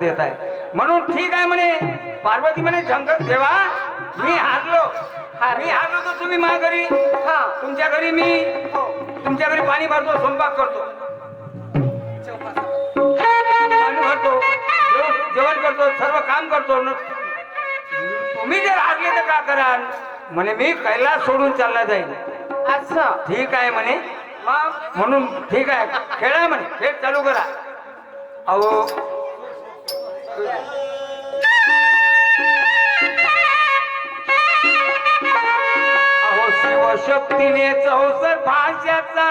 देत आहे. म्हणून ठीक आहे म्हणे. पार्वती म्हणे शंकर देवा मी हारलो. मी हारलो तर तुम्ही माझ्या घरी हा. तुमच्या घरी मी हो. तुमच्या घरी पाणी भरतो स्वयंपाक करतो. पाणी भरतो. जेव- जेवण करतो सर्व काम करतो. तुम्ही जर हारले तर का कराल? म्हणे मी कैलास सोडून चालला जाईल असं ठीक आहे म्हणे. म्हणून ठीक आहे. खेळा म्हणे. खेळ चालू करा. अहो शिवशक्तीने चौसर भाषाचा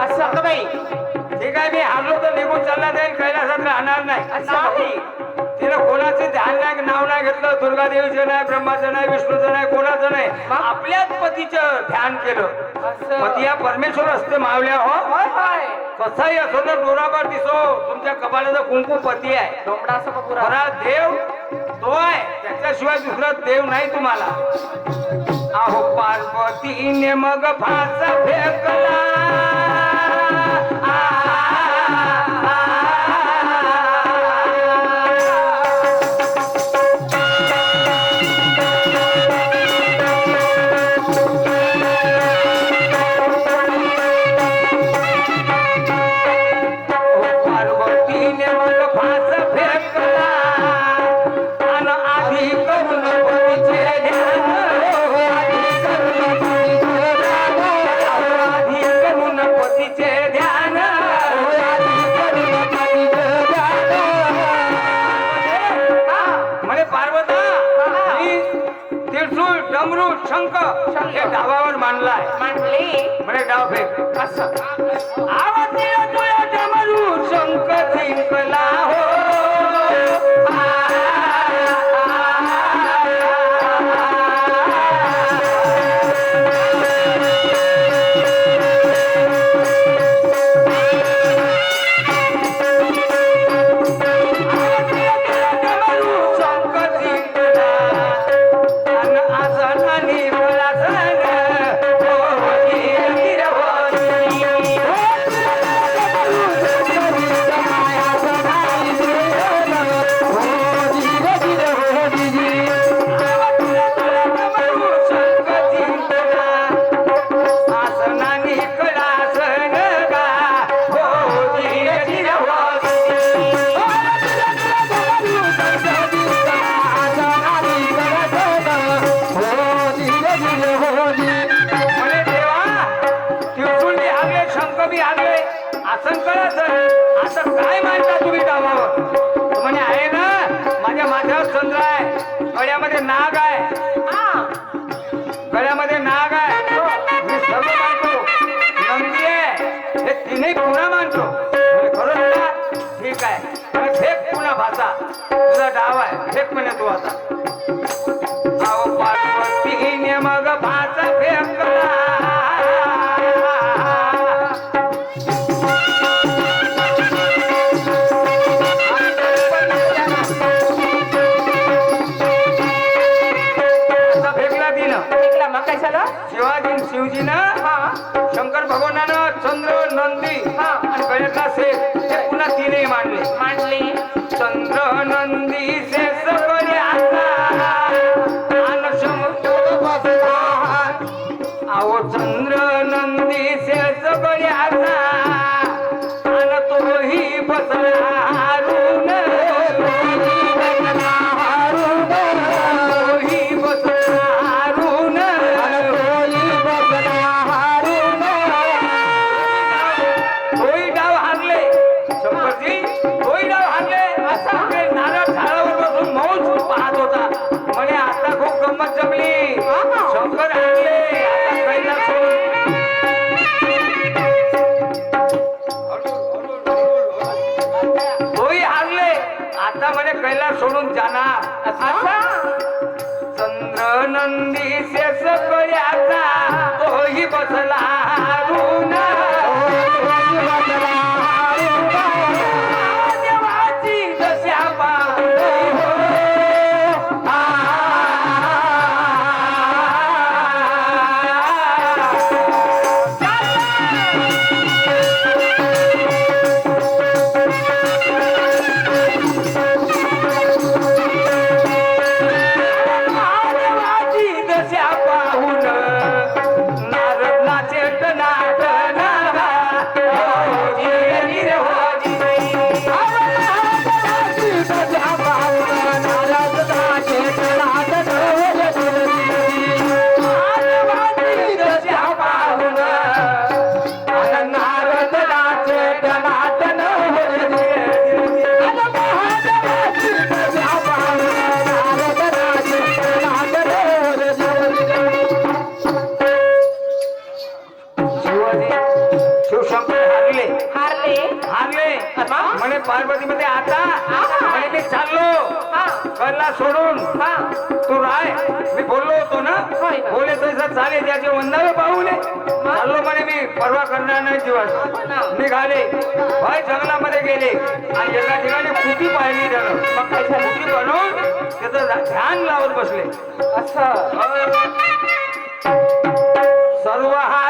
असं बाई. ठीक आहे मी हारलो तर निघून चालला जाईल कैलासात राहणार नाही. नाही. तिनं कोणाचं ध्यान नाही नाव नाही घेतलं दुर्गा देवीचं नाही ब्रह्माचं नाही विष्णूचं नाही कोणाचं नाही. आपल्याच पतीचं ध्यान केलं. असं. पती परमेश्वर असते मावल्या हो? कसाही असो तर डोरावर दिसो तुमच्या कपाळाचा कुंकू पती आहे. असं खरा देव तो आहे. त्याच्याशिवाय दुसरा देव नाही तुम्हाला. अहो पार्वतीने मग फास फेकला. शंख. हे डावावर मांडलाय. मांडली. म्हणे डाव फेक. असं. आवाज डमरू शंख जिंकला हो. शंख बी आलोय आसन करायचं आता काय मानता तुम्ही कामावर म्हणे आहे ना माझ्या माथ्यावर चंद्र आहे. गळ्यामध्ये नाग आहे. हारले आता म्हणे कैलास सोडून जाणार. चंद्र नंदी शेष तोही बसला. म्हणे पार्वती मध्ये आता म्हणे मी चाललो. हा. कल्ला सोडून. हा. तू राय. मी बोललो होतो ना. बोले तसं चालेल त्याचे वंदावे पाहूले चाललो म्हणे मी. परवा करणार नाही दिवस. निघाले. भाई जंगलामध्ये गेले. आणि एका ठिकाणी कुटी पाहिली त्यानं. मग काय कुटी बनवून त्याचं ध्यान लावत बसले. असं. सर्व हारुनी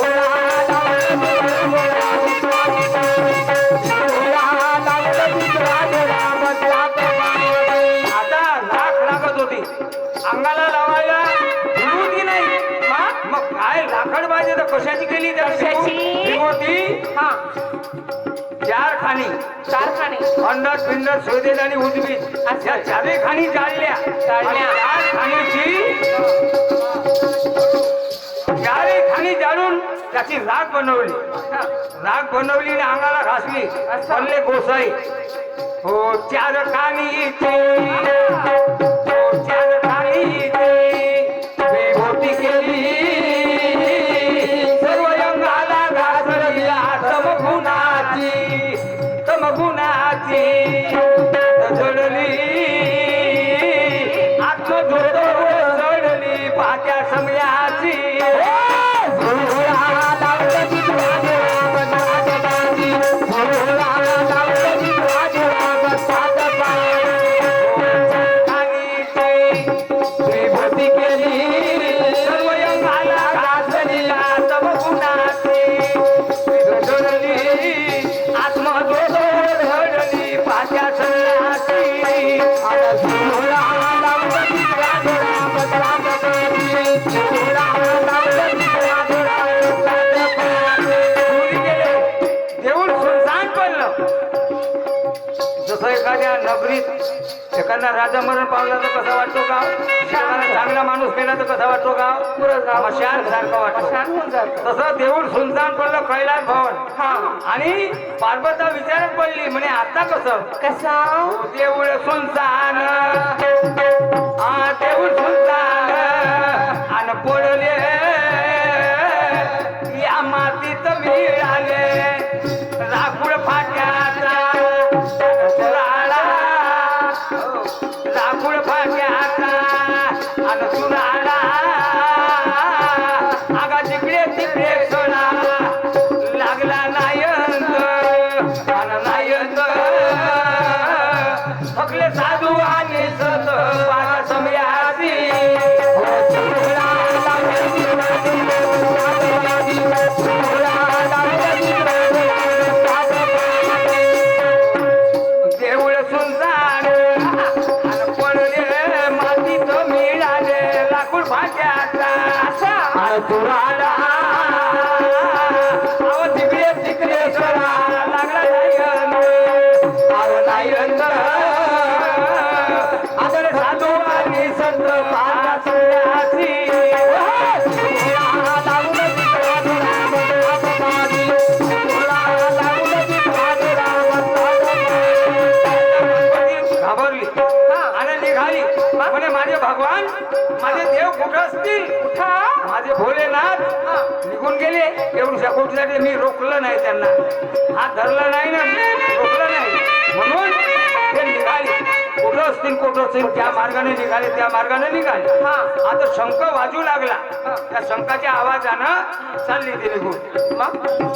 पाहिजे तर कशाची केली त्या कशाची? विभूती हा. चार खाणी. चार खाणे. अंडर पिंडर शोधेल आणि उजवीत. या चारही खाणी जाळल्या जाळल्या. आणि चार खाणीची चारही खाणी जाळून त्याची राख बनवली. राग बनवली आणि अंगाला घासली. असं. गोसाई. हो चार कानीचे एखादा राजा मरण पावला तर कसा वाटतो का एखादा चांगला माणूस मेला तर कसा वाटतो का मशान सारखं वाटतो. तसं देऊळ सुलतान पडलं कैलास भवन. हा. आणि पार्वता विचारत पडली म्हणे आता कसं? कसा? देऊळ सुलतान तुराला तिकडे तिकडे सोडा भगवान माझे देव कुठं असतील? माझे भोलेनाथ निघून गेले. एवढ्या गोष्टीसाठी मी रोखलं नाही त्यांना. हात धरला नाही ना रोखलं नाही. म्हणून ते निघाले. कुठं असतील कुठं असतील त्या मार्गाने निघाले त्या मार्गाने निघाले. आता शंख वाजू लागला. त्या शंखाच्या आवाजानं चालली ती निघून. मग?